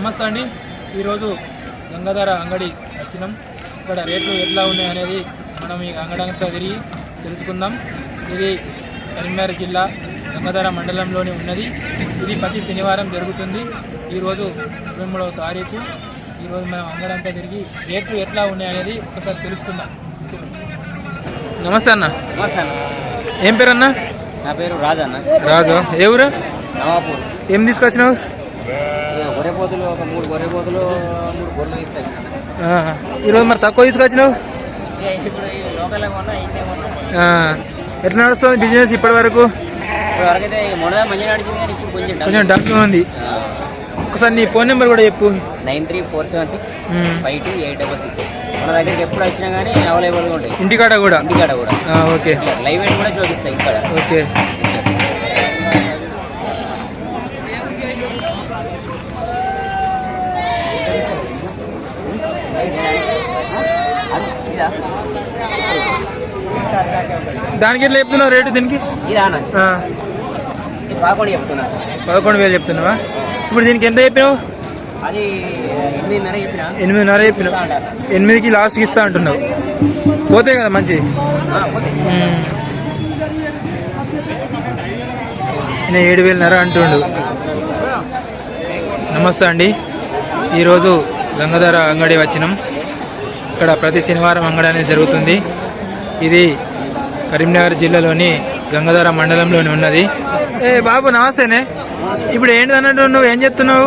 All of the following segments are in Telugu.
నమస్తే అండి. ఈరోజు గంగాధర అంగడి వచ్చినాం. ఇక్కడ రేట్లు ఎట్లా ఉన్నాయి అనేది మనం ఈ అంగడి అంతా తిరిగి తెలుసుకుందాం. ఇది కరీంనగర్ జిల్లా గంగాధర మండలంలోని ఉన్నది. ఇది ప్రతి శనివారం జరుగుతుంది. ఈరోజు ఇరవై మూడవ తారీఖు. ఈరోజు మనం అంగడంతా తిరిగి రేట్లు ఎట్లా ఉన్నాయి అనేది ఒకసారి తెలుసుకుందాం. నమస్తే అన్న. నమస్తే అన్న. ఏం పేరు అన్న నా పేరు రాజు అన్న. రాజు. ఏ ఊరు? నవాపూర్. ఏం తీసుకొచ్చినావు? గొర్రెపోతులు ఒక మూడు గొర్రెపోతులు మూడు గొర్రెలు ఇస్తాయి ఈరోజు మరి తక్కువ తీసుకొచ్చినావు? ఎట్లా నడుస్తుంది బిజినెస్ ఇప్పటి వరకు కొంచెం డబ్బు ఉంది. ఒకసారి నీ ఫోన్ నెంబర్ కూడా చెప్పు. Nine three four seven six. Five two eight double six. మన దగ్గరికి ఎప్పుడు వచ్చినా కానీ అవైలబుల్గా ఉంటాయి. ఇంటికాడ కూడా? ఇంటికాడ కూడా. ఓకే. లైవ్ కూడా చూపిస్తాయి ఇక్కడ. ఓకే. దానికి ఎట్లా చెప్తున్నావు రేటు దీనికి? పదకొండు వేలు చెప్తున్నావా? ఇప్పుడు దీనికి ఎంత చెప్పినావు? ఎనిమిదిన్నర చెప్పిన. చెప్పినావు. ఎనిమిదికి లాస్ట్కి ఇస్తా అంటున్నావు. పోతే కదా మంచి? నేను ఏడు వేలున్నర అంటుండు. నమస్తే అండి. ఈరోజు గంగాధర అంగడి వచ్చినాం. ఇక్కడ ప్రతి శనివారం అంగడి అనేది జరుగుతుంది. ఇది కరీంనగర్ జిల్లాలోని గంగాధర మండలంలోని ఉన్నది. ఏ బాబు నమస్తేనే. ఇప్పుడు ఏంటి అన్నట్టు నువ్వు ఏం చెప్తున్నావు?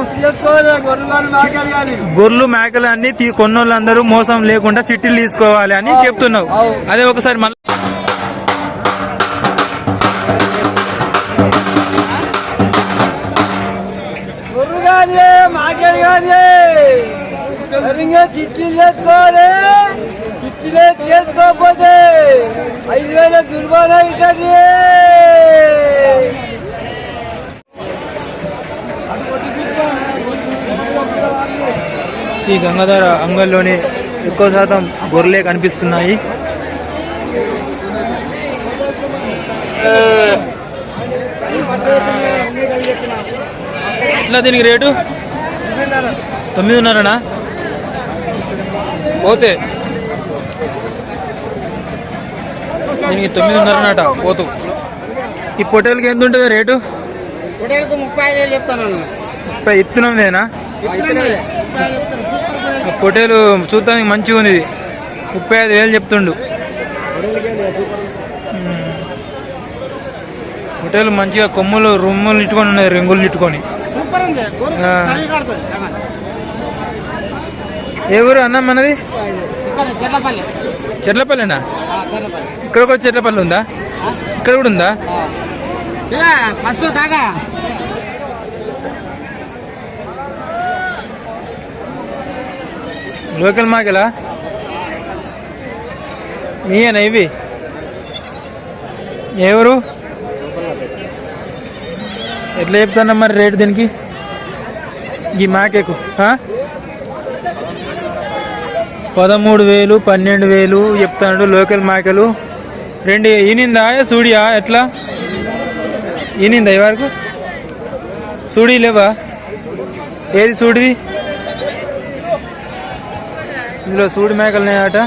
గొర్రెలు మేకలు అన్ని తీ- కొన్నోళ్ళందరూ మోసం లేకుండా చిట్టీలు తీసుకోవాలి అని చెప్తున్నావు. అదే ఒకసారి మళ్ళీ చిట్టీలు చేసుకోవాలి. చిట్టీలే చేసుకోకపోతే ఐదు వేల దుర్బాధ అవుతుంది ఈ గంగాధర అంగల్లోని ఎక్కువ శాతం గొర్రెలే కనిపిస్తున్నాయి. ఎట్లా దీనికి రేటు? తొమ్మిదిన్నరనా? పోతే దీనికి తొమ్మిదిన్నరనట పోతు. ఈ పొట్టేలకి ఎంత ఉంటుంది రేటు ముప్పై ముప్పై ఇత్తున్నదేనా? పొట్టేలు చూడటానికి మంచిగా ఉంది ఇది. ముప్పై ఐదు వేలు చెప్తుండు. మ్మ్. పొట్టేలు మంచిగా కొమ్ములు రొమ్ములు ఇట్టుకొని ఉన్నాయి రింగులు ఇట్టుకొని ఏ ఊరు అన్న మనది? ఇక్కడ ఇక్కడ కూడా చెట్లపల్లి ఉందా? ఇక్కడ కూడా ఉందా? ఫస్ట్ లోకల్ మాకెలా మీయేనా ఇవి? ఎవరు? ఎట్లా చెప్తాను మరి రేటు దీనికి? ఈ మాకేకు? పదమూడు వేలు పన్నెండు వేలు చెప్తాడు లోకల్ మేకలు రెండు ఈనిందా సూడియా? ఎట్లా? ఈనిందా ఇవరకు వరకు సూడి లేవా? ఏది సూడిది? ఇందులో సూడి మేకలు ఉన్నాయట.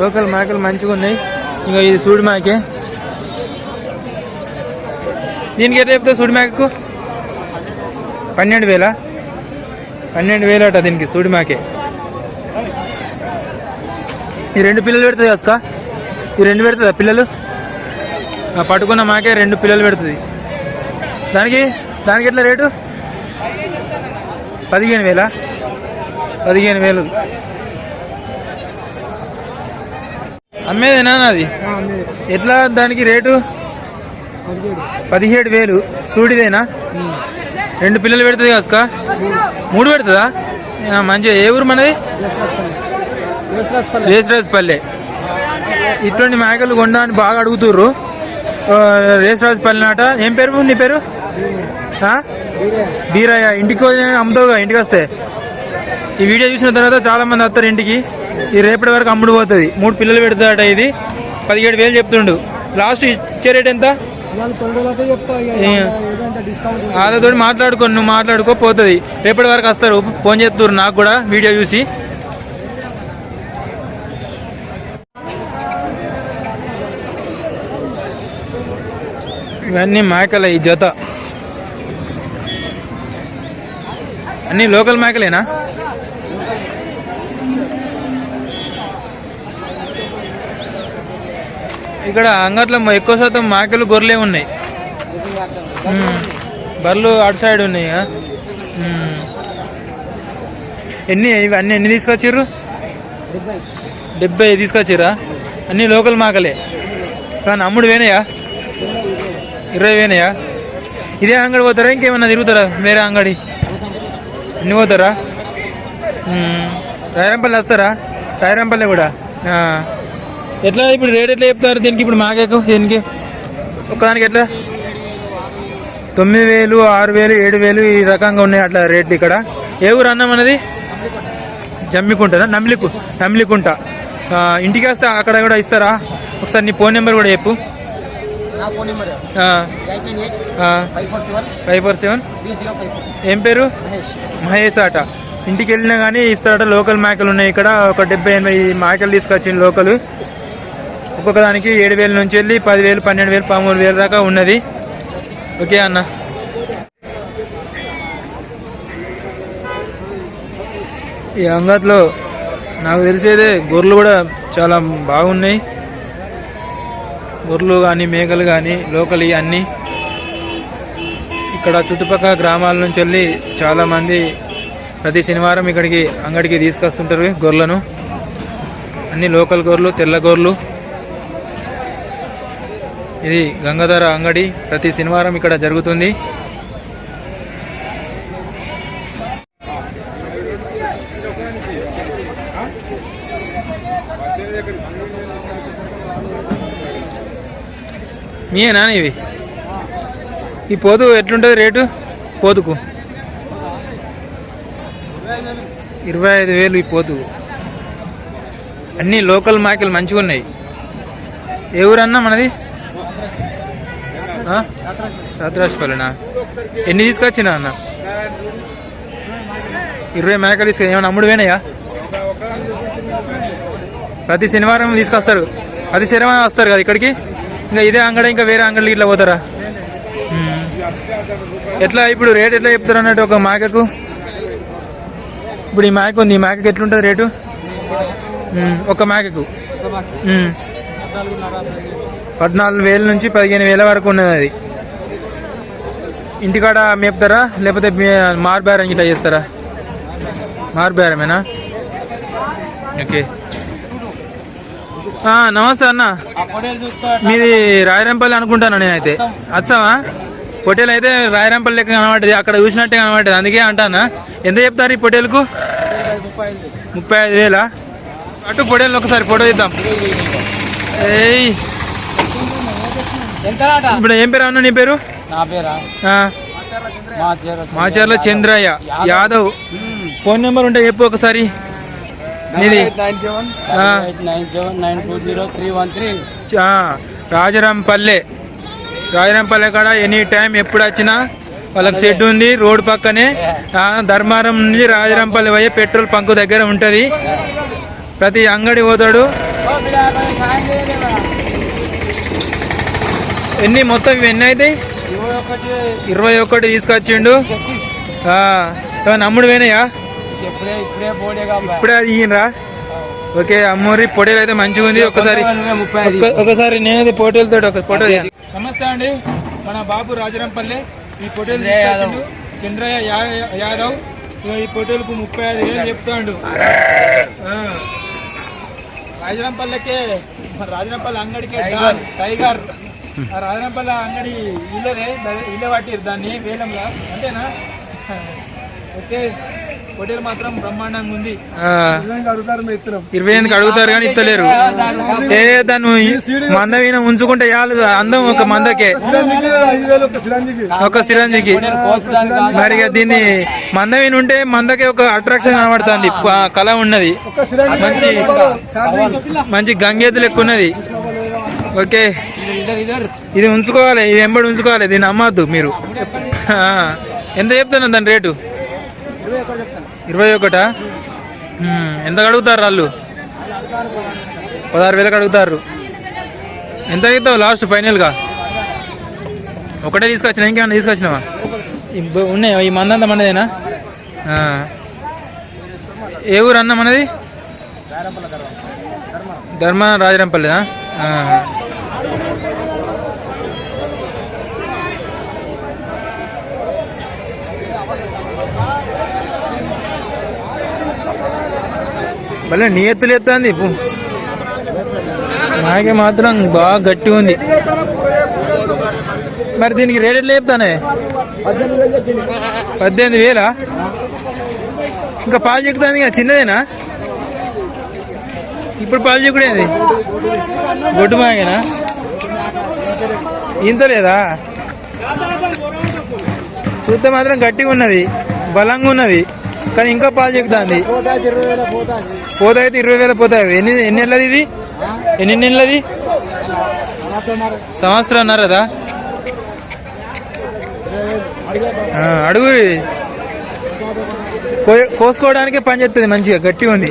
లోకల్ మేకలు మంచిగా ఉన్నాయి. ఇంకా ఇది సూడి మేకే. దీనికి ఎట్లా చెప్తావు సూడి మేకకు? పన్నెండు వేలా? పన్నెండు వేలు అట దీనికి సూడి మేకే. ఈ రెండు పిల్లలు పెడుతుంది అసక? ఈ రెండు పెడుతుందా పిల్లలు? పట్టుకున్న మాకే రెండు పిల్లలు పెడుతుంది. దానికి? దానికి ఎట్లా రేటు? పదిహేను వేలా. పదిహేను వేలు. అమ్మేదేనా నాది ఎట్లా దానికి రేటు? పదిహేడు. వేలు. సూడిదేనా? రెండు పిల్లలు పెడుతుంది కాసుక మూడు పెడుతుందా? మంచి మంచిగా. ఏ ఊరు మనది? రేసరాజపల్లి. ఇటువంటి మేకలు కొండని బాగా అడుగుతుర్రు. రేసరాజపల్లి నాట. ఏం పేరు నీ పేరు? బీరయ్య. ఇంటికి అమ్ముతావుగా ఇంటికి వస్తే. ఈ వీడియో చూసిన తర్వాత చాలా మంది వస్తారు ఇంటికి. ఈ రేపటి వరకు అమ్ముడు పోతుంది. మూడు పిల్లలు పెడతాడట ఇది. పదిహేడు వేలు చెప్తుండు. లాస్ట్ ఇచ్చే రేట్ ఎంత? వాళ్ళతో మాట్లాడుకో నువ్వు మాట్లాడుకో పోతుంది. రేపటి వరకు వస్తారు. ఫోన్ చేస్తారు నాకు కూడా వీడియో చూసి. ఇవన్నీ మేకలే ఈ జత. అన్ని లోకల్ మేకలేనా? ఇక్కడ అంగట్లో ఎక్కువ శాతం మేకలు గొర్రెలే ఉన్నాయి. బర్రెలు అటు సైడ్ ఉన్నాయి ఎన్ని అన్నీ ఎన్ని తీసుకొచ్చారు డెబ్బై తీసుకొచ్చిర్రా? అన్ని లోకల్ మాకలే కానీ అమ్ముడు వేనయా ఇరవై వేనయా ఇదే అంగడి పోతారా? ఇంకేమన్నా తిరుగుతారా వేరే అంగడి? ఎన్ని పోతారా? మ్మ్. రాయరంపల్లి వస్తారా? రాయరంపల్లి కూడా? ఎట్లా ఇప్పుడు రేట్ ఎట్లా చెప్తారు దీనికి? ఇప్పుడు మాకేకు? దీనికి? ఒక్కదానికి ఎట్లా? తొమ్మిది వేలు ఆరు వేలు ఏడు వేలు ఈ రకంగా ఉన్నాయి అట్లా రేట్లు ఇక్కడ. ఏ ఊరు అన్నం అన్నది? జమ్మికుంటదా నమ్లికు నమ్లికుంట ఇంటికి వస్తే అక్కడ కూడా ఇస్తారా? ఒకసారి నీ ఫోన్ నెంబర్ కూడా చెప్పు. Five four seven. ఏం పేరు? మహేష్. మహేష్ ఆట. ఇంటికి వెళ్ళినా కానీ ఇస్తారట. లోకల్ మేకలు ఉన్నాయి ఇక్కడ. ఒక డెబ్బై ఎనభై మేకలు తీసుకొచ్చింది లోకల్. ఒక్కొక్క దానికి ఏడు వేల నుంచి వెళ్ళి పదివేలు పన్నెండు వేలు పదమూడు వేలు దాకా ఉన్నది. ఓకే అన్న? ఈ అంగట్లో నాకు తెలిసేదే గొర్రెలు కూడా చాలా బాగున్నాయి. గొర్రెలు కానీ మేకలు కానీ లోకల్ అన్నీ ఇక్కడ చుట్టుపక్కల గ్రామాల నుంచి వెళ్ళి చాలామంది ప్రతి శనివారం ఇక్కడికి అంగడికి తీసుకొస్తుంటారు గొర్రెలను. అన్ని లోకల్ గొర్రెలు తెల్ల గొర్రెలు. ఇది గంగాధర అంగడి. ప్రతి శనివారం ఇక్కడ జరుగుతుంది. మీయేనా ఇవి? ఈ పోతు ఎట్లుంటుంది రేటు? పోతుకు. ఇరవై ఐదు వేలు ఈ పోతు. అన్నీ లోకల్ మాకెలు మంచిగా ఉన్నాయి ఏ ఊరన్నా మనది? ఆ? సాత్రాజ్పల్లినా ఎన్ని తీసుకొచ్చినా అన్న? ఇరవై మేకలు తీసుకు ఏమైనా అమ్ముడు వేనయ్యా ప్రతి శనివారం తీసుకొస్తారు. ప్రతి శనివారం వస్తారు కదా ఇక్కడికి? ఇంకా ఇదే అంగడి ఇంకా వేరే అంగడికి ఇట్లా పోతారా? ఎట్లా ఇప్పుడు రేట్ ఎట్లా చెప్తారు అన్నట్టు ఒక మేకకు? ఇప్పుడు ఈ మేక ఉంది ఈ మేకకు ఎట్లుంటుంది రేటు? ఒక మేకకు. పద్నాలుగు వేల నుంచి పదిహేను వేల వరకు ఉన్నది అది. ఇంటికాడ మేపుతారా? లేకపోతే మార్బేరం ఇట్లా చేస్తారా? మార్బేరమేనా? ఓకే. నమస్తే అన్న. మీది రాయరంపల్లి అనుకుంటాను నేనైతే. వచ్చావా పొటేల్ అయితే రాయరంపల్లి లెక్క కనబడ్డది. అక్కడ చూసినట్టే కనబడ్డది. అందుకే అంటానా? ఎంత చెప్తారు ఈ పొటేల్కు ముప్పై ఐదు వేలా? అటు పొటేలు ఒకసారి ఫోటో ఇద్దాం ఏయ్. ఇప్పుడు ఏం పేరు అన్న నీ పేరు? నా పేరా? ఆ, మా మాచర్ల చంద్రయ్య. యాదవ్. ఫోన్ నెంబర్ ఉంటే చెప్పు ఒకసారి. రాజరాంపల్లె రాజరాంపల్లె కాడ ఎనీ టైం ఎప్పుడు వచ్చినా వాళ్ళకి షెడ్ ఉంది రోడ్ పక్కనే. ధర్మారం నుంచి రాజరాంపల్లి పోయే పెట్రోల్ పంకు దగ్గర ఉంటది. ప్రతి అంగడి పోతాడు. ఎన్ని మొత్తం ఇవి ఎన్ని అవుతాయి ఇరవై ఒకటి ఇరవై ఒకటి తీసుకొచ్చిండు అమ్ముడు పోయినాయా? ఇప్పుడే ఈయనరా ఓకే అమ్మూరి పొటేలు అయితే మంచిగా ఉంది. ఒకసారి ఒకసారి నేనది పోటీలతో ఒక ఫోటో నమస్తే అండి. మన బాబు రాజరంపల్లి ఈ పోటీలు చంద్రయ్య యాదవ్. తీసుకొచ్చిండు. చంద్రయ్య యా- యాదవ్. ఇగో ఈ పోటీలకు ముప్పై ఐదు వేలు చెప్తాడు. ఆ. రాజరంపల్లికే రాజరంపల్లి అంగడికే టైగర్. ఆ రాజరంపల్లి అంగడి ఇల్లదే ఇల్లే పట్టిరు దాన్ని వేలంలో. అంతేనా? ఓకే పోటీలు మాత్రం బ్రహ్మాండంగా ఉంది. ఇరవై ఎనిమిదికి అడుగుతారు కానీ ఇస్తలేరు ఏ దాన్ని మంద వీణ ఉంచుకుంటే చాలు అందం ఒక మందకే. ఒక సిరంజికి మరి దీన్ని మంద వీణ ఉంటే మందకే ఒక అట్రాక్షన్ కనబడుతుంది. కళ ఉన్నది. మంచి మంచి గంగేతులు ఎక్కువ ఉన్నది. ఓకే. ఇది ఉంచుకోవాలి ఇది ఎంబడి ఉంచుకోవాలి దీన్ని అమ్మద్దు మీరు. ఆ, ఎంత చెప్తాను దాని రేటు? ఇరవై ఒకటా? ఎంత అడుగుతారు వాళ్ళు పదహారు వేలకు అడుగుతారు. ఎంత అవుతావు లాస్ట్ ఫైనల్గా? ఒకటే తీసుకొచ్చిన ఇంకేమన్నా తీసుకొచ్చినావా? ఉన్నాయా ఈ మందంతా మనదేనా? ఆ. ఏ ఊరు అన్న మనది? ధర్మ రాజరంపల్లిదా భలే నీ ఎత్తుంది ఎత్తాంది నాకే మాత్రం బాగా గట్టి ఉంది. మరి దీనికి రేట్ ఎట్లా చెప్తానే? పద్దెనిమిది వేలా? ఇంకా పాలు చెక్కుతుంది కదా చిన్నదేనా? ఇప్పుడు పాలు చెక్కుడేది? గొడ్డు మాగేనా? ఇంత లేదా? చూస్తే మాత్రం గట్టిగా ఉన్నది బలంగా ఉన్నది. కానీ ఇంకా పాలు చెక్కుతుంది పోతా అయితే ఇరవై వేల పోతాయి. ఎన్ని ఎన్ని నెలది ఇది? ఎన్ని నెలది? సంవత్సరం అన్నారదా కదా అడుగు కోసుకోవడానికి పని చేస్తుంది మంచిగా గట్టిగా ఉంది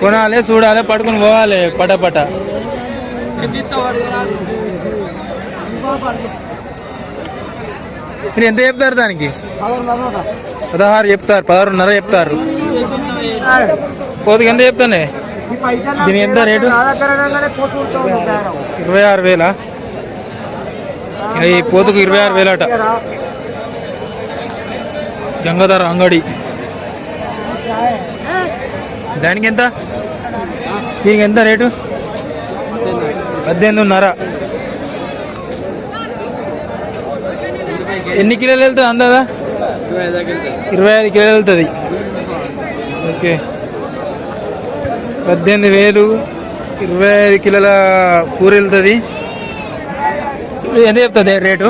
కొనాలి చూడాలి పడుకుని పోవాలి పట పట. మీరు ఎంత చెప్తారు దానికి? పదహారు చెప్తారు పదహారున్నర చెప్తారు. కోతికి ఎంత చెప్తానే దీని ఎంత రేటు? ఇరవై ఆరు వేల? ఈ పోతుకు ఇరవై ఆరు వేలట. గంగాధర అంగడి. దానికి ఎంత? దీనికి ఎంత రేటు? పద్దెనిమిదిన్నర. ఎన్ని కిలోలు వెళ్తుంది అందదా? ఇరవై ఐదు కిలోలు వెళ్తుంది. ఓకే. పద్దెనిమిది వేలు ఇరవై ఐదు కిలోల కూర వెళ్తుంది. ఎంత చెప్తుంది రేటు?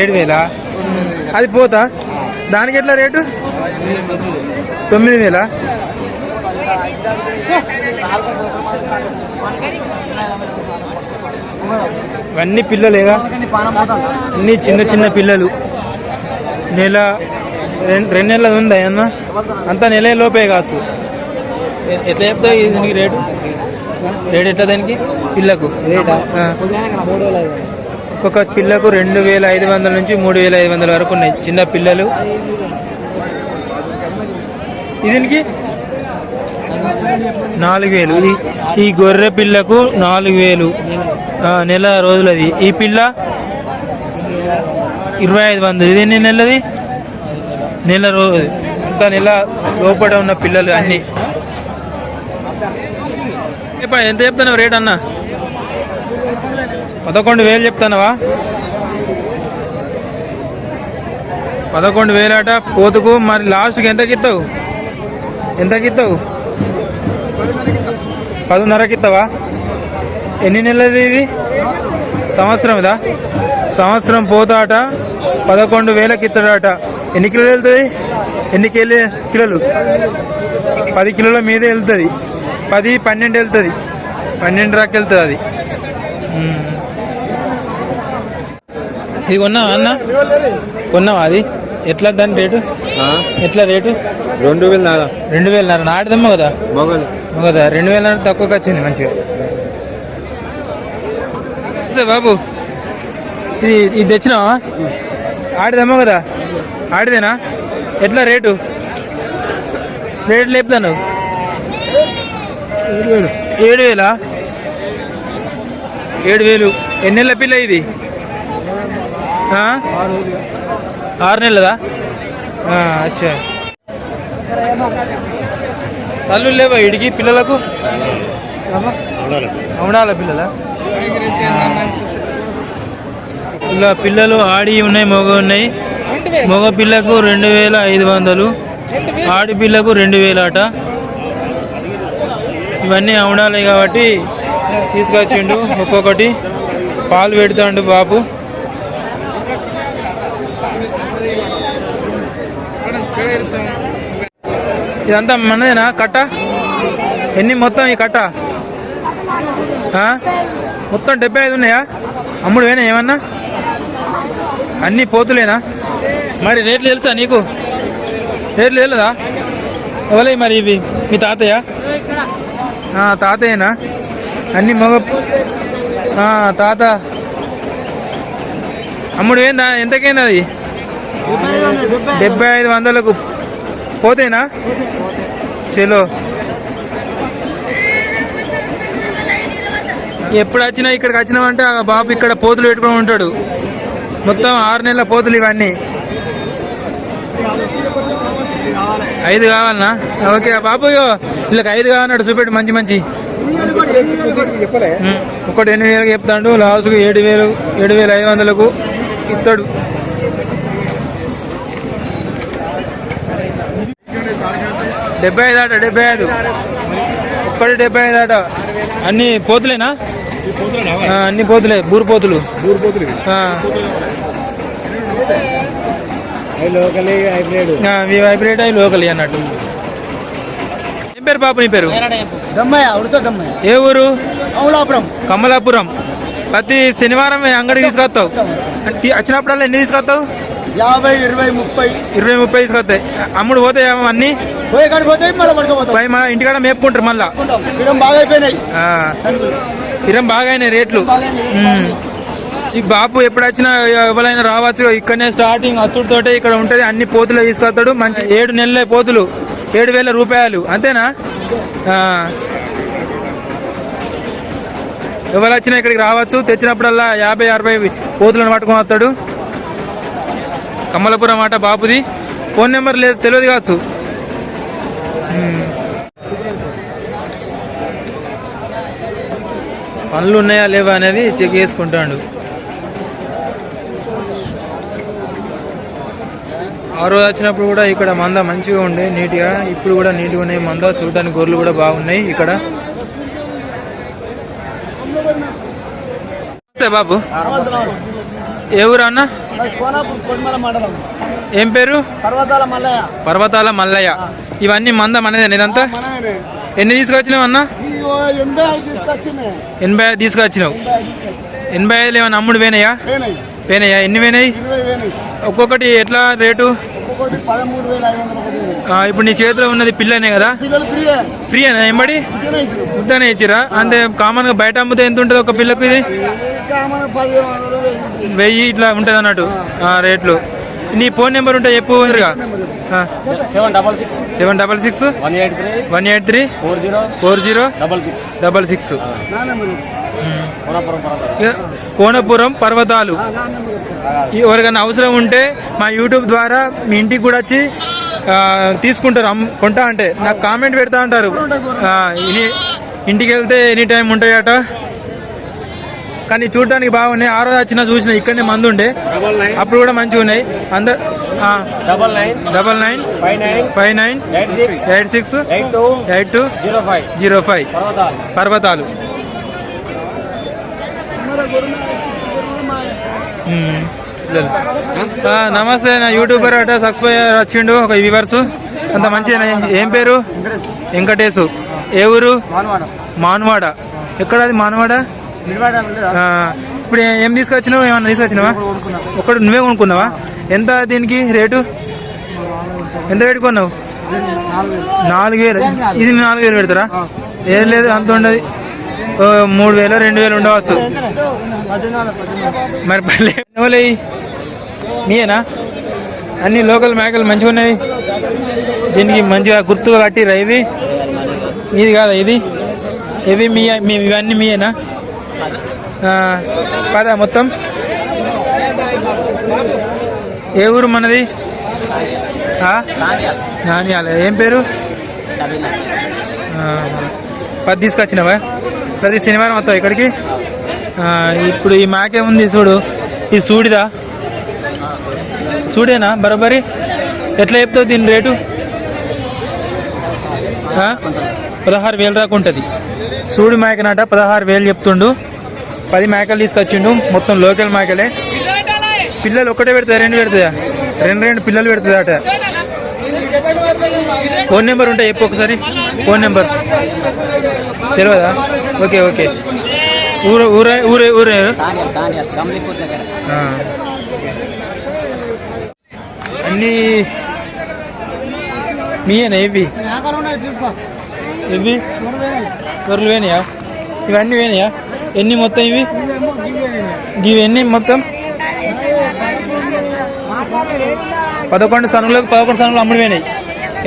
ఏడు వేలా? అది పోతా? దానికి ఎట్లా రేటు? తొమ్మిది వేలా? ఇవన్నీ పిల్లలేగా? అన్ని చిన్న చిన్న పిల్లలు. నెల రెండు నెలలు ఉందా అన్న అంతా నెల లోపే కాసు ఎట్లా చెప్తావు ఇది దీనికి రేటు? రేట్ ఎట్లా దానికి? పిల్లకు. ఒక్కొక్క పిల్లకు రెండు వేల ఐదు వందల నుంచి మూడు వేల ఐదు వందల వరకు ఉన్నాయి. చిన్న పిల్లలు. దీనికి? నాలుగు వేలు. ఈ- ఈ గొర్రె పిల్లకు నాలుగు వేలు. నెల రోజులది. ఈ పిల్ల? ఇరవై ఐదు వందలు. ఇది ఎన్ని నెలది? నెల రోజు అంత నెల లోపల ఉన్న పిల్లలు అన్ని. ఎంత చెప్తున్నావు రేట్ అన్న? పదకొండు వేలు చెప్తానవా పదకొండు వేలట పోతుకు. మరి లాస్ట్కి ఎంతకి ఇస్తావు? ఎంతకి ఇస్తావు ఇస్తావా ఎన్ని నెలలది ఇది? సంవత్సరం ఇదా సంవత్సరం పోతాట పదకొండు వేలకి ఇస్తాడట ఎన్ని కిలోలు వెళ్తుంది? ఎన్ని కిలో కిలోలు? పది కిలోల మీదే వెళ్తుంది. పది పన్నెండు వెళ్తుంది. పన్నెండు రాకి వెళ్తుంది అది. ఇది కొన్నావా అన్న? కొన్నావా అది? ఎట్లా దాని రేటు? ఎట్లా రేటు? రెండు వేలు నాలుగు రెండు వేలన్నర నాటిదమ్మ కదా? మొగలు. కదా రెండు వేలన్నర తక్కువకి వచ్చింది మంచిగా. బాబు ఇది ఇది తెచ్చినావా? ఆడిదమ్మ కదా? ఆడిదేనా? ఎట్లా రేటు? రేటు లేపుతాను ఏడు వేలా. ఏడు వేలు? ఎన్ని నెలల పిల్ల ఇది? ఆరు నెలలదా? ఆ, అచ్చా. తల్లు లేవా ఇడికి? పిల్లలకు? అవునాల. పిల్లల? ఇలా పిల్లలు ఆడి ఉన్నాయి మగ ఉన్నాయి. మగ పిల్లకు రెండు వేల ఐదు వందలు. ఆడి పిల్లకు రెండు వేల అట ఇవన్నీ అవునాలి కాబట్టి తీసుకొచ్చిండు ఒక్కొక్కటి. పాలు పెడతాండు బాబు. ఇదంతా మనదేనా? కట్ట? ఎన్ని మొత్తం ఈ కట్ట? మొత్తం డెబ్బై ఐదు ఉన్నాయా? అమ్ముడు వేనా ఏమన్నా? అన్ని పోతులేనా? మరి రేట్లు తెలుసా నీకు? రేట్లు తెలుదా? ఎవలే మరి ఇవి? మీ తాతయ్య? తాతయ్యనా? అన్ని మగ తాత. అమ్ముడు ఏందా ఎంతకైంది అది? డెబ్బై ఐదు వందలకు పోతేనా? చలో. ఎప్పుడు వచ్చినా ఇక్కడికి వచ్చినామంటే ఆ బాబు ఇక్కడ పోతులు పెట్టుకొని ఉంటాడు. మొత్తం ఆరు నెలల పోతులు ఇవన్నీ. ఐదు కావాలనా? ఓకే బాబు వీళ్ళకి ఐదు కావాలన్నాడు చూపెట్టు మంచి మంచి. ఒకటి ఎనిమిది వేలకు చెప్తాడు లాస్ట్కు ఏడు వేలు ఏడు వేల ఐదు వందలకు ఇస్తాడు డెబ్బై ఐదు ఆట డెబ్బై ఐదు. ఒక్కటి డెబ్బై ఐదు ఆట. అన్ని పోతులేనా? అన్ని పోతులే బూరు పోతులు. ఆ, మీ వైబ్రేట్ అయి లోకల్ అన్నట్టు. ఏం పేరు బాబు నీ పేరు? దమ్మయ్య ఉడత దమ్మయ్య. ఏ ఊరు? అమలాపురం కమలాపురం. ప్రతి శనివారం అంగడికి తీసుకొస్తావు. వచ్చినప్పుడల్లా ఎన్ని తీసుకొస్తావు? యాభై ఇరవై ముప్పై. ఇరవై ముప్పై తీసుకొస్తాయి. అమ్ముడు పోతాయి అన్ని. పోయి కాడికి పోతాయి మళ్ళీ పడుకోపోతాం పై మా ఇంటికాడ మేపుకుంటారు మళ్ళా. బాగా అయిపోయినాయి ఇరం బాగానే రేట్లు. ఉమ్. ఈ బాపు ఎప్పుడు వచ్చినా ఎవరైనా రావచ్చు ఇక్కడనే స్టార్టింగ్ అచ్చుడితోటే ఇక్కడ ఉంటది అన్ని పోతులు తీసుకొస్తాడు. మంచి ఏడు నెలలే పోతులు. ఏడు వేల రూపాయలు. అంతేనా. ఎవరు వచ్చినా ఇక్కడికి రావచ్చు. తెచ్చినప్పుడల్లా యాభై అరవై పోతులను పట్టుకొని వస్తాడు. కమ్మలపురం మాట బాపుది. ఫోన్ నెంబర్ లేదు తెలియదు కావచ్చు. పనులు ఉన్నాయా లేవా అనేది చెక్ చేసుకుంటాడు. ఆ రోజు వచ్చినప్పుడు కూడా ఇక్కడ మంద మంచిగా ఉండే నీట్గా. ఇప్పుడు కూడా నీట్గా ఉన్నాయి మంద చూడడానికి గొర్రెలు కూడా బాగున్నాయి ఇక్కడ. బాబు. ఏ ఊరు అన్న? కోనాపూర్ కొడిమల మండలం. ఏం పేరు? పర్వతాల మల్లయ్య. పర్వతాల మల్లయ్య. ఇవన్నీ మంద మనదేనా ఇదంతా? ఎన్ని తీసుకొచ్చినావు అన్న? ఎనభై ఐదు తీసుకొచ్చినావు. ఎనభై ఐదు తీసుకొచ్చింది ఎనభై ఐదు ఏమైనా అమ్ముడు పోయినాయా? పోయినాయి. ఎన్ని పోయినాయి? ఒక్కొక్కటి ఎట్లా రేటు? ఇప్పుడు నీ చేతిలో ఉన్నది పిల్లనే కదా? ఫ్రీ అయినా ఎంబడి? ముద్దనే ఇచ్చిరా? అంటే కామన్గా బయట అమ్మితే ఎంత ఉంటుంది ఒక పిల్లకు ఇది? వెయ్యి. ఇట్లా ఉంటుంది అన్నట్టు. ఆ, రేట్లు. నీ ఫోన్ నెంబర్ ఉంటే చెప్పు seven double six. Seven double six. One eight three. One eight three. Four zero. Four zero. Double six. Double Konapuram పర్వతం కోనపురం పర్వతాలు. ఎవరికైనా అవసరం ఉంటే మా యూట్యూబ్ ద్వారా మీ ఇంటికి కూడా వచ్చి తీసుకుంటారు. కొంటా అంటే. నాకు కామెంట్ పెడతా అంటారు. ఇని- ఇంటికి వెళ్తే ఎనీ టైం ఉంటాయట. కానీ చూడడానికి బాగున్నాయి. ఆ రోజు వచ్చిన చూసిన ఇక్కడనే మందు ఉండే అప్పుడు కూడా మంచిగా ఉన్నాయి. అందరు double nine double nine five nine five nine eight six eight two eight two zero five zero five పర్వతాలు నమస్తే నా యూట్యూబర్ అట సబ్స్క్రైబర్ వచ్చిండు ఒక వ్యూవర్స్. అంత మంచిగా ఏం పేరు? వెంకటేశు ఏ ఊరు? మానవాడ. మాన్వాడ. ఎక్కడ అది మాన్వాడ? ఇప్పుడు ఏం తీసుకొచ్చినావు? ఏమన్నా తీసుకొచ్చినావా? ఒకటి నువ్వే కొనుక్కున్నావా? ఎంత దీనికి రేటు? ఎంత రేటు కొన్నావు? నాలుగు వేలు. ఇది నాలుగు వేలు పెడతారా? ఏం లేదు అంత ఉండదు. ఓ, మూడు వేలు రెండు వేలు ఉండవచ్చు. మరి పర్లేదు మీయేనా అన్ని లోకల్ మేకలు మంచిగా ఉన్నాయి. దీనికి మంచిగా గుర్తుగా కట్టిరా ఇవి. మీది కాదా ఇది? ఇవి మీ ఇవన్నీ మీయేనా? పదా మొత్తం. ఏ ఊరు మనది? ఆ? నానియాల ఏం పేరు? పది తీసుకొచ్చినావా? ప్రతి శనివారం వస్తావు ఇక్కడికి? ఇప్పుడు ఈ మాకే ఉంది చూడు. ఇది సూడిదా. సూడేనా? బరోబరి? ఎట్లా చెప్తావు దీని రేటు? పదహారు వేలు దాకా ఉంటుంది. సూడి మాయకనాట పదహారు వేలు చెప్తుండు. పది మేకలు తీసుకొచ్చిండు. మొత్తం లోకల్ మేకలే. పిల్లలు ఒక్కటే పెడతాయి? రెండు పెడతాయా? రెండు రెండు పిల్లలు పెడుతుంది అట ఫోన్ నెంబర్ ఉంటే చెప్పు ఒకసారి. Phone number. తెలియదా ఓకే ఓకే. ఊరు ఊరే ఊరే ఊరే. అన్నీ మీయేనా ఇవి? ఇవి? గొర్రెలు వేనియా ఇవన్నీ వేనియా ఎన్ని మొత్తం ఇవి? ఇవి ఎన్ని మొత్తం? పదకొండు సనుగులకు పదకొండు సనులు అమ్ముడిపోయినాయి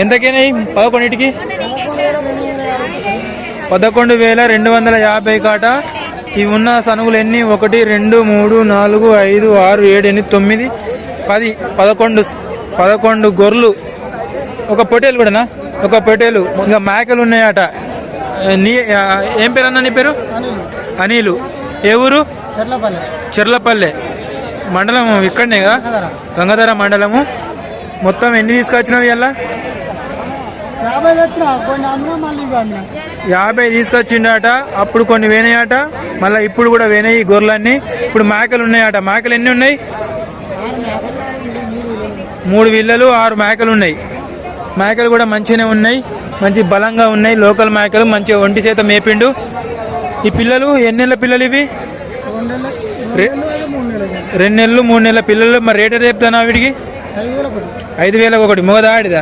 ఎంతకైనాయి పదకొండింటికి? పదకొండు వేల రెండు వందల యాభై కాట. ఇవి ఉన్న సనుగులు ఎన్ని? ఒకటి రెండు మూడు నాలుగు ఐదు ఆరు ఏడు ఎనిమిది తొమ్మిది పది పదకొండు పదకొండు గొర్రెలు. ఒక పొటేలు కూడానా? ఒక పొటేలు ఇంకా మేకలు ఉన్నాయట. నీ ఏం పేరు అన్న నీ పేరు? అనిల్. ఏ ఊరు? చెర్లపల్లి. చెర్లపల్లె. మండలం ఇక్కడనేగా గంగాధర. మండలము. మొత్తం ఎన్ని తీసుకొచ్చినావు ఇవాళ యాభై తీసుకొచ్చిండట అప్పుడు కొన్ని వేనాయట మళ్ళీ ఇప్పుడు కూడా వేనాయి గొర్రెలన్నీ. ఇప్పుడు మేకలు ఉన్నాయట. మేకలు ఎన్ని ఉన్నాయి? మూడు విల్లలు ఆరు మేకలు ఉన్నాయి. మేకలు కూడా మంచిగానే ఉన్నాయి. మంచి బలంగా ఉన్నాయి. లోకల్ మేకలు మంచిగా ఒంటి చేత మేపిండు. ఈ పిల్లలు ఎన్ని నెలల పిల్లలు ఇవి? రెండు నెలలు మూడు నెలల పిల్లలు మరి రేట్ చెప్తాను వీడికి? ఐదు వేల ఒకటి వేలకు ఒకటి మొగదా ఆడిదా?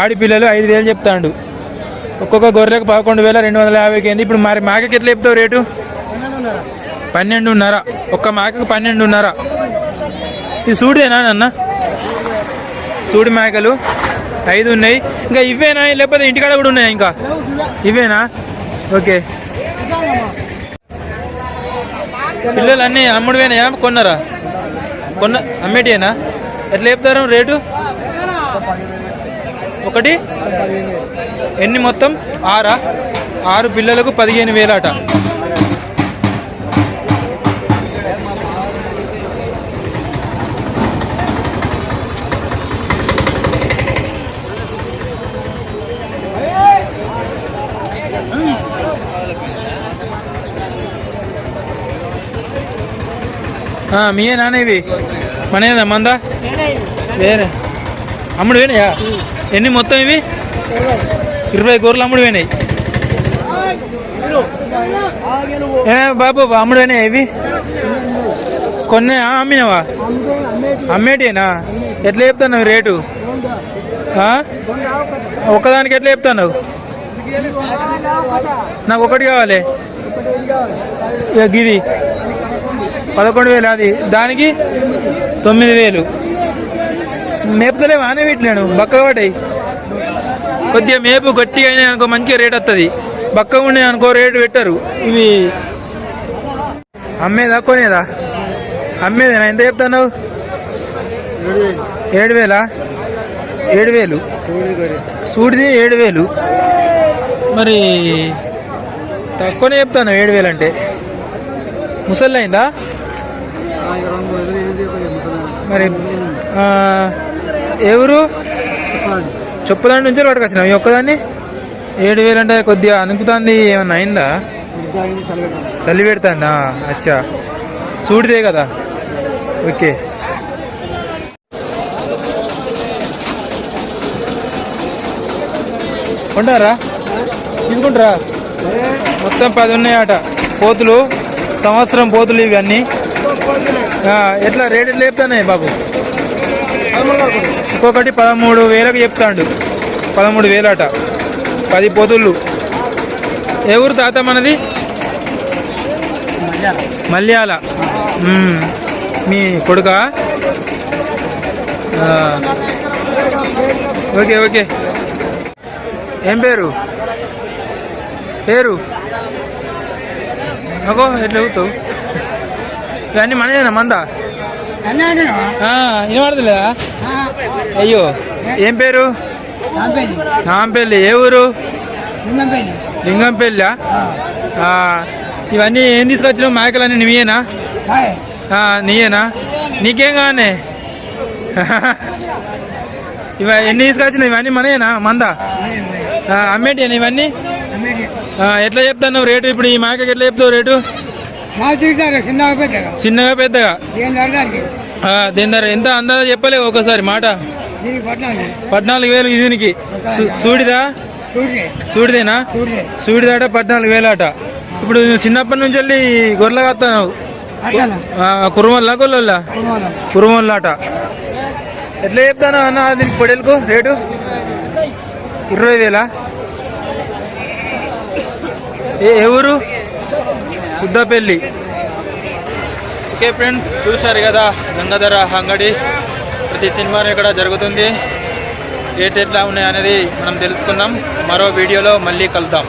ఆడి పిల్లలు ఐదు వేలు చెప్తాండు. ఒక్కొక్క గొర్రెకు పదకొండు వేల రెండు వందల యాభైకి అయింది ఇప్పుడు మరి మేకకి ఎట్లా చెప్తావు రేటు? పన్నెండున్నర. ఒక్క మేకకు పన్నెండున్నర. ఇది సూడిదేనా నాన్న? సూడి మేకలు. ఐదు ఉన్నాయి. ఇంకా ఇవేనా? లేకపోతే ఇంటికాడ కూడా ఉన్నాయా ఇంకా? ఇవేనా? ఓకే. పిల్లలు అన్నీ అమ్ముడువేనాయా కొన్నారా? కొన్న అమ్మేటియేనా? ఎట్లా చెప్తారు రేటు? ఒకటి? ఎన్ని మొత్తం? ఆరా? ఆరు పిల్లలకు పదిహేను వేలాట. మీయే నాన్న ఇవి మనేదా మందా వేరే అమ్ముడు పోయినాయా ఎన్ని మొత్తం ఇవి ఇరవై గొర్రెలు అమ్ముడు పోయినాయి ఏ బాబు అమ్ముడు పోయినాయా ఇవి కొన్ని అమ్మినావా అమ్మేటినా ఎట్లా చెప్తున్నావు రేటు? ఒక్కదానికి ఎట్లా చెప్తున్నావు నాకు ఒకటి కావాలి ఇక గిది పదకొండు వేలు అది. దానికి తొమ్మిది వేలు మేపుతలే వానే వీట్లేను బక్క పడ్డాయి కొద్దిగా మేపు గట్టిగా అయినా అనుకో మంచిగా రేట్ వస్తుంది బక్క ఉండే అనుకో రేటు పెట్టరు. ఇవి అమ్మేదా కొనేదా? అమ్మేదేనా? ఎంత చెప్తాను ఏడు వేలా ఏడు వేలు సూడిది ఏడు వేలు మరి తక్కువనే చెప్తాను ఏడు వేలు అంటే ముసలి అయిందా మరి ఎవరు? చెప్పుదాని నుంచి పట్టుకొచ్చినావు ఈ ఒక్కదాన్ని? ఏడు వేలు అంటే కొద్దిగా అనుకుతుంది ఏమన్నా అయిందా? చలి పెడుతుందా అచ్చా. చూడితే కదా. ఓకే. ఉంటారా తీసుకుంటారా? మొత్తం పది ఉన్నాయట. పోతులు సంవత్సరం పోతులు ఇవన్నీ. ఎట్లా రేట్ ఎట్లా చెప్తానే బాబు? ఒక్కొక్కటి పదమూడు వేలకు చెప్తాడు. పదమూడు వేలట. పది పొదుళ్ళు ఏ ఊరు తాత మనది? మల్యాల. మీ కొడుక? Okay okay. ఏం పేరు? పేరు? అగో ఎట్లా అవుతావు ఇవన్నీ మనదేనా మందా? ఆ, వినపడదులేదా అయ్యో ఏం పేరు? నాంపల్లి. ఏ ఊరు? లింగంపల్లి. ఇవన్నీ ఏం తీసుకొచ్చినావు? మేకలన్నీ నీయేనా? ఆ, నీయేనా? నీకేం కానే ఇవ ఎన్ని తీసుకొచ్చినావు? ఇవన్నీ మనయేనా? మందా? ఆ, అమ్మేటియేనా ఇవన్నీ? ఎట్లా చెప్తాను రేటు? ఇప్పుడు ఈ మేకకి ఎట్లా చెప్తావు రేటు? చిన్నగా పెద్దగా? చిన్నగా దీని ధర? ఎంత అందాజ చెప్పలేవు ఒకసారి మాట. పద్నాలుగు. వేలు దీనికి సూడిదా? సూడిదేనా? సూడిదాట పద్నాలుగు వేలాట. ఇప్పుడు చిన్నప్పటి నుంచి వెళ్ళి గొర్రెలు అట్లా కురుమల్లా గొల్లల్లా? కురుమల్లాట. ఎట్లా చెప్తాను అన్న దీనికి పొడేలకు రేటు? ఇరవై వేలా? ఏ ఏ ఊరు? సుద్దపల్లి. ఓకే ఫ్రెండ్స్ చూశారు కదా గంగాధర అంగడి. ప్రతి శనివారం ఇక్కడ జరుగుతుంది. ఏ ఎట్లా ఉన్నాయి అనేది మనం తెలుసుకుందాం. మరో వీడియోలో మళ్ళీ కలుద్దాం.